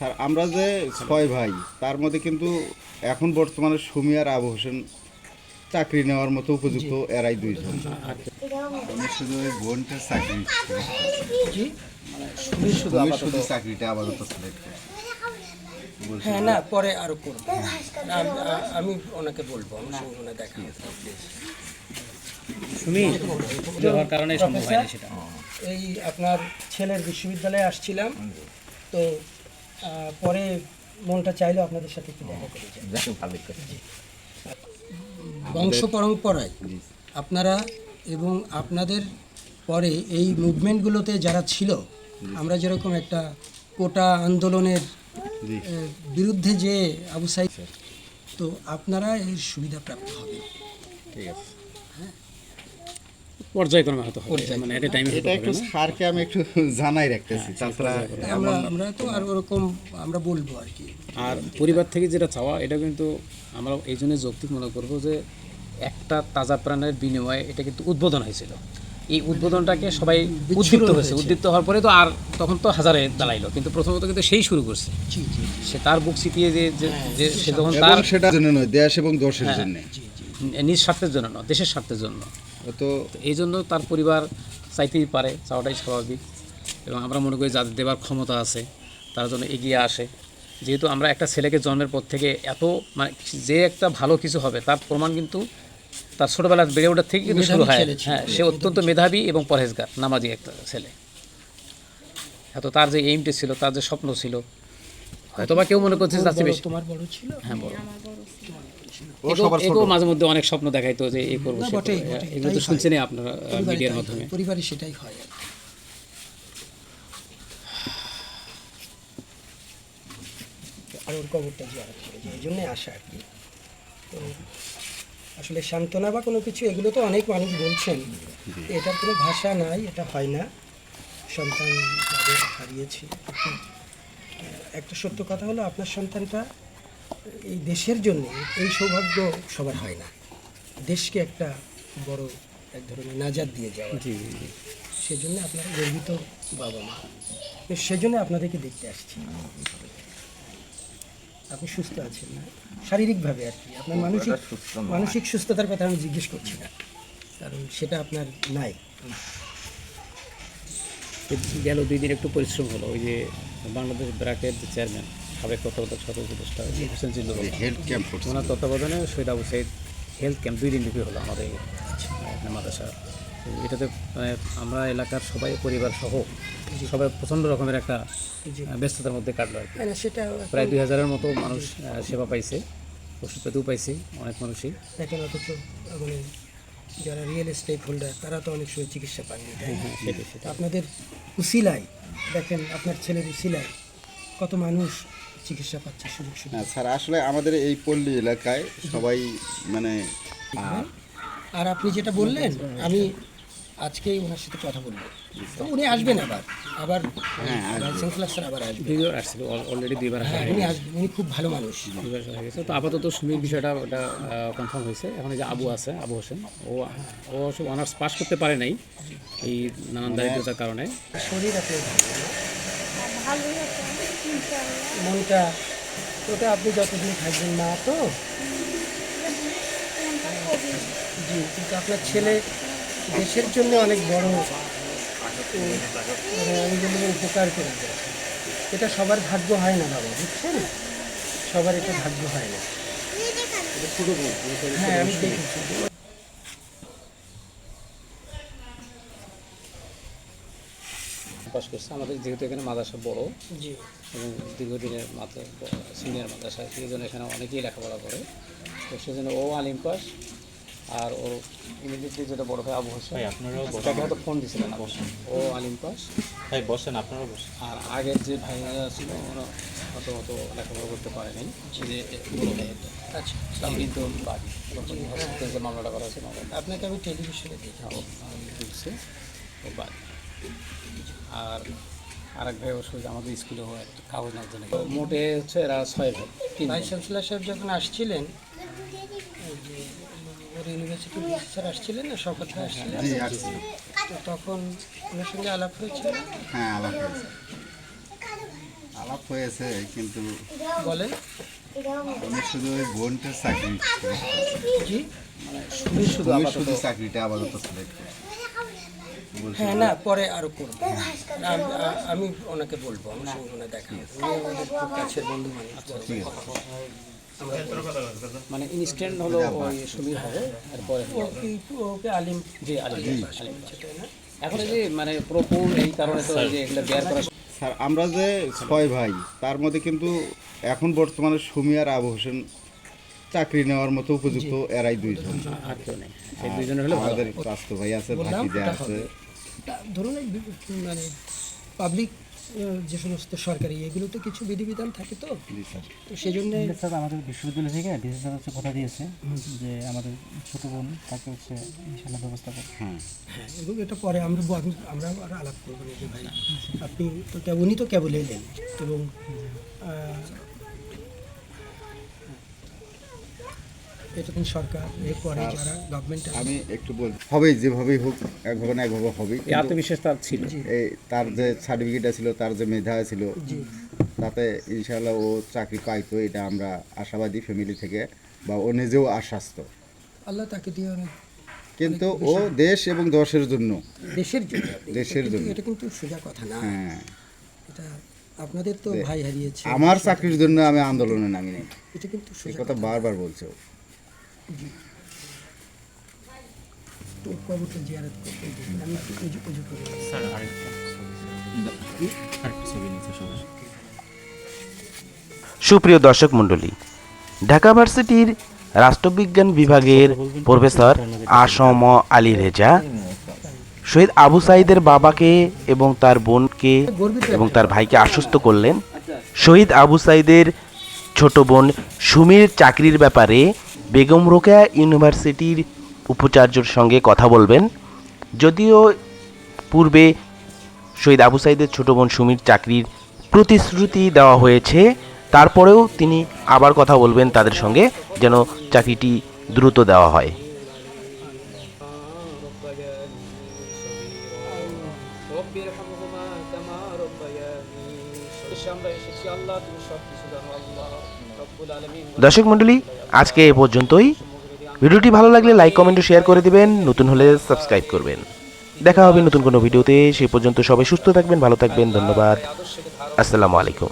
Sir আমরা যে ছয় ভাই তার মধ্যে কিন্তু এখন বর্তমানে সুমি আর আবু হোসেন চাকরি নেওয়ার মতো উপযুক্ত এরাই দুইজন। আমি শুধু ওই বোনটার চাকরি শুধু চাকরিটা আপাতত সিলেক্ট হ্যাঁ না পরে আরও করব। আমি- ওনাকে বলব আমার সঙ্গে ওনার দেখা শুনি যাওয়ার কারণে সম্ভব হয়নি সেটা। এই আপনার ছেলের বিশ্ববিদ্যালয়ে আসছিলাম। তো পরে মনটা চাইলো আপনাদের সাথে একটু দেখা করে যাই। বংশ পরম্পরায় আপনারা এবং আপনাদের পরে এই মুভমেন্টগুলোতে যারা ছিল আমরা যেরকম একটা কোটা আন্দোলনের বিরুদ্ধে যে আবু সাইদ তো আপনারা এর সুবিধা প্রাপ্ত হবেন। ঠিক আছে। পর্যায়ক্রমে হবে। মানে একটা টাইমে এটা একটু স্যারকে আমি একটু জানাই রাখতেছি তাছাড়া আমরা আমরা তো আর ওরকম আমরা বলব আর কি। আর পরিবার থেকে যেটা চাওয়া এটা কিন্তু আমরা এই জন্য যৌক্তিক মনে করব যে একটা তাজা প্রাণের বিনিময়ে এটা কিন্তু উদ্বোধন হয়েছিল। এই উদ্বোধনটাকে সবাই উদ্দীপ্ত হয়েছে। উদ্দীপ্ত হওয়ার পরে তো আর তখন তো হাজারে দাঁড়াইলো কিন্তু প্রথমত কিন্তু সেই শুরু করছে। জি জি সে তার বুক চিতিয়ে যে যে- যে সে এবং তার সেটার জন্য নয় দেশ এবং দোষের জন্য জি নিজ স্বার্থের জন্য নয় দেশের স্বার্থের জন্য। তো এই জন্য তার পরিবার চাইতেই পারে চাওয়াটাই স্বাভাবিক। এবং আমরা মনে করি যাদের দেবার ক্ষমতা আছে তার জন্য এগিয়ে আসে। যেহেতু আমরা একটা ছেলেকে জন্মের পর থেকে এত মানে যে একটা ভালো কিছু হবে তার প্রমাণ কিন্তু তার ছোটোবেলার বেড়ে ওঠার থেকে কিন্তু শুরু হয়। হ্যাঁ সে অত্যন্ত মেধাবী এবং পরহেজগার নামাজি একটা ছেলে। এত তার যে এইমটি ছিল তার যে স্বপ্ন ছিল হয়তো কেউ মনে করছে যে তার বেশি? তোমার বড় ছিল? হ্যাঁ বড়। ও সবার একেও মাঝে মধ্যে অনেক স্বপ্ন দেখাইতো যে এই করব এগুলো তো শুনছেনই আপনারা মিডিয়ার মাধ্যমে। পরিবারে সেটাই হয় আর ওর কবরটা জিয়ারত করে এই জন্যই আসা আর কি। তো আসলে সান্ত্বনা বা কোনো কিছু এগুলো তো অনেক মানুষ বলছেন। এটার কোনো ভাষা নাই এটা হয় না। সন্তান যাদের হারিয়েছি। একটা সত্য কথা হলো আপনার সন্তানটা এই দেশের জন্য এই সৌভাগ্য সবার হয় না। দেশকে একটা বড় এক ধরনের নাজাদ দিয়ে যাওয়া। সেজন্য আপনারা গর্বিত বাবা মা। সেজন্য আপনাদেরকে দেখতে আসছি। আপনি সুস্থ আছেন না? শারীরিকভাবে আর কি। আপনার মানসিক মানসিক সুস্থতার কথা আমি জিজ্ঞেস করছি না কারণ সেটা আপনার নাই। গেল দুই দিন একটু পরিশ্রম হলো ওই যে বাংলাদেশ ব্র্যাকের যে চেয়ারম্যান সাবেক তত্ত্বাবধায়ক সদস্য উপদেষ্টা হোসেন জিল্লুর হেলথ ক্যাম্প ওনার তত্ত্বাবধানে শহীদ আবু সাইদ হেলথ ক্যাম্প দুই দিন ব্যাপী হলো আমাদের এই মাদ্রাসা। এটাতে মানে আমরা এলাকার সবাই পরিবার সহ সবাই প্রচণ্ড রকমের একটা ব্যস্ততার মধ্যে কাটলো আর কি। সেটা প্রায় দুই হাজারের মতো মানুষ সেবা পাইছে ওষুধপাতিও পাইছে অনেক মানুষই। মানে যারা রিয়েল এস্টেট হোল্ডার তারা তো অনেক সময় চিকিৎসা পাননি? সেটাই সেটা আপনাদের উসিলাই দেখেন আপনার ছেলের উসিলাই কত মানুষ চিকিৎসা পাচ্ছে সুযোগ সুবিধা? হ্যাঁ স্যার আসলে আমাদের এই পল্লী এলাকায় সবাই মানে আর আপনি যেটা বললেন আমি আজকেই ওনার সাথে কথা বলব। তো উনি আসবেন আবার। আবার লাইসেন্স স্যার আবার আসবেন দুইবার আসছিল অলরেডি দুইবার হ্যাঁ উনি আসবেন উনি খুব ভালো মানুষ। দুইবার হয়ে গেছে। তো আপাতত সুমির বিষয়টা ওটা কনফার্ম হয়েছে। এখন যে আবু আছে আবু হোসেন ও ও সব অনার্স পাস করতে পারে নাই এই নানান দারিদ্রতার কারণে। শরীর আছে মনটা ওটা আপনি যতদিন থাকবেন না তো। জি কিন্তু আপনার ছেলে দেশের জন্য অনেক বড় মানে আমি বলব উপকার করে এটা সবার ভাগ্য হয় না বাবা বুঝছেন? সবার এটা ভাগ্য হয় না। হ্যাঁ আমি দেখেছি। করছে। আমাদের যেহেতু এখানে মাদ্রাসা বড় জি। এবং দীর্ঘদিনের মাত্রা সিনিয়র মাদ্রাসা সেই জন্য এখানে অনেকেই লেখাপড়া করে। তো সেজন্য ও আলিম পাস আর ওর ইমিডিয়েটলি যেটা বড় ভাই আবু হোসেন আপনারাও বসেন। তাকে হয়তো ফোন দিছিলেন আপনি। ও আলিম পাস ভাই বসেন আপনারাও বসেন। আর আগের যে ভাইরা ছিল ওরা অত অত লেখাপড়া করতে পারেনি। যে বড় ভাই আচ্ছা। কিন্তু বাড়ি হসপিটালে যে মামলাটা করা হয়েছে মামলাটা। আপনাকে আমি টেলিভিশনে দেখি। ও ঢুকছে ও বাদ আর আরেক ভাই অবশ্য আমাদের স্কুলে হয় একটা কাগজ নামতে নাকি মোটে হচ্ছে এরা ছয় ভাই ভাই। চ্যান্সেলার সাহেব যখন আসছিলেন ওর ইউনিভার্সিটি স্যার আসছিলেন না শপথ আসছিলেন। জি তো তখন ওনার সঙ্গে আলাপ হয়েছিল হ্যাঁ আলাপ হয়েছে। আলাপ হয়েছে কিন্তু বলেন। আমি শুধু ওই বোনটার চাকরি জি। শুধু শুধু চাকরিটা আপাতত সিলেক্ট হ্যাঁ না পরে আরও করব। আমি- ওনাকে বলব আমার সঙ্গে ওনার দেখা। হবে। উনি আমাদের খুব কাছের বন্ধু আছে। মানে ইনস্ট্যান্ট হলো ওই সুবিধা হবে ওকে ওকে আলিম? জি আলিম আলিম এখন যে মানে প্রপুর এই কারণে তো যে এগুলো করা স্যার আমরা যে ছয় ভাই তার মধ্যে কিন্তু এখন বর্তমানে সুমি আর আবু হোসেন চাকরি নেওয়ার মতো উপযুক্ত এরাই দুইজন। আর কেউ নেই দুইজনের হলে আমাদের স্বাস্থ্য ভাই আছে ভাতিজা আছে। ধরুন এই মানে পাবলিক যে সমস্ত সরকারি এগুলোতে কিছু বিধিবিধান থাকে তো? তো সেই জন্য স্যার আমাদের বিশ্ববিদ্যালয় থেকে স্যার হচ্ছে কথা দিয়েছে যে আমাদের ছোট বোন তাকে হচ্ছে ইনশাল্লাহ ব্যবস্থা করবে। হ্যাঁ। হ্যাঁ এবং এটা পরে আমরা আমরা আরও আলাপ করব না যে ভাই আপনি তো উনি তো কেবল এলেন এবং আহ, সরকার? এরপরে যারা গভর্নমেন্ট আমি একটু বল হবেই যেভাবেই হোক একভাবে না একভাবে হবেই। এই আত্মবিশ্বাস তার ছিল। এই তার যে সার্টিফিকেটটা ছিল তার যে মেধা ছিল তাতে ইনশাআল্লাহ ও চাকরি পাইতো এটা আমরা আশাবাদী ফ্যামিলি থেকে বা ও নিজেও আশ্বাস্ত আল্লাহ তাকে দিয়ে অনেক কিন্তু ও দেশ এবং দশের জন্য। দেশের জন্য। দেশের জন্য। এটা কিন্তু সোজা কথা না। হ্যাঁ। এটা আপনাদের তো ভাই হারিয়েছে। আমার চাকরির জন্য আমি আন্দোলনে নামি নেই এটা কিন্তু সোজা কথা। বারবার বলছে ও। তো জিয়ারত করতে আমি একটু করে স্যার সুপ্রিয় দর্শক মণ্ডলী, ঢাকা ভার্সিটির রাষ্ট্রবিজ্ঞান বিভাগের প্রফেসর আসম আলী রেজা, শহীদ আবু সাইদের বাবাকে এবং তার বোনকে এবং তার ভাইকে আশ্বস্ত করলেন। শহীদ আবু সাইদের ছোট বোন সুমির চাকরির ব্যাপারে বেগম রোকেয়া ইউনিভার্সিটির উপাচার্যর সঙ্গে কথা বলবেন। যদিও পূর্বে শহীদ আবু সাইদের ছোটো বোন সুমির চাকরির প্রতিশ্রুতি দেওয়া হয়েছে, তারপরেও তিনি আবার কথা বলবেন তাদের সঙ্গে, যেন চাকরিটি দ্রুত দেওয়া হয়। দর্শক মণ্ডলী, আজকে এ পর্যন্তই। ভিডিওটি ভালো লাগলে লাইক, কমেন্ট ও শেয়ার করে দিবেন। নতুন হলে সাবস্ক্রাইব করবেন। দেখা হবে নতুন কোনো ভিডিওতে। সে পর্যন্ত সবাই সুস্থ থাকবেন, ভালো থাকবেন। ধন্যবাদ। আসসালামু আলাইকুম।